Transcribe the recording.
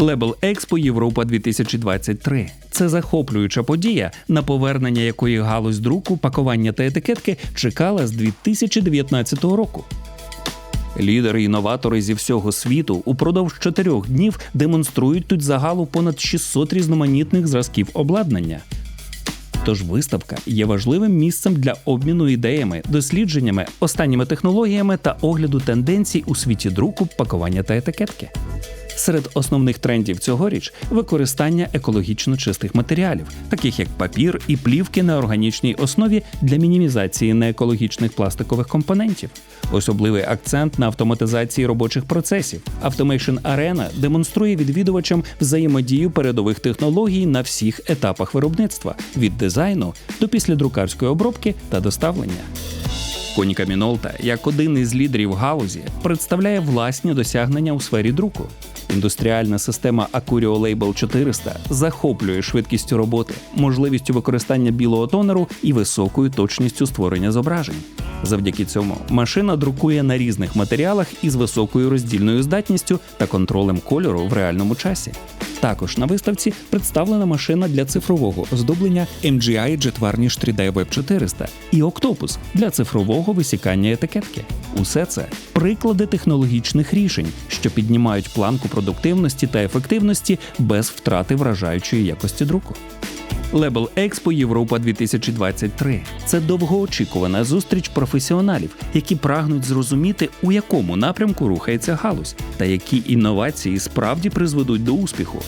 Лебел Експо Європа 2023 це захоплююча подія, на повернення якої галузь друку, пакування та етикетки чекала з 2019 року. Лідери і інноватори зі всього світу упродовж чотирьох днів демонструють тут загалу понад 600 різноманітних зразків обладнання. Тож виставка є важливим місцем для обміну ідеями, дослідженнями, останніми технологіями та огляду тенденцій у світі друку, пакування та етикетки. Серед основних трендів цьогоріч використання екологічно чистих матеріалів, таких як папір і плівки на органічній основі для мінімізації неекологічних пластикових компонентів. Особливий акцент на автоматизації робочих процесів. Automation Arena демонструє відвідувачам взаємодію передових технологій на всіх етапах виробництва від дизайну до післядрукарської обробки та доставлення. Коніка Мінолта, як один із лідерів галузі, представляє власні досягнення у сфері друку. Індустріальна система Acurio Label 400 захоплює швидкістю роботи, можливістю використання білого тонеру і високою точністю створення зображень. Завдяки цьому машина друкує на різних матеріалах із високою роздільною здатністю та контролем кольору в реальному часі. Також на виставці представлена машина для цифрового оздоблення MGI Jetvarnish 3D Web 400 і Octopus для цифрового висікання етикетки. Усе це приклади технологічних рішень, що піднімають планку продуктивності та ефективності без втрати вражаючої якості друку. Лебел Експо Європа 2023 це довгоочікувана зустріч професіоналів, які прагнуть зрозуміти, у якому напрямку рухається галузь, та які інновації справді призведуть до успіху.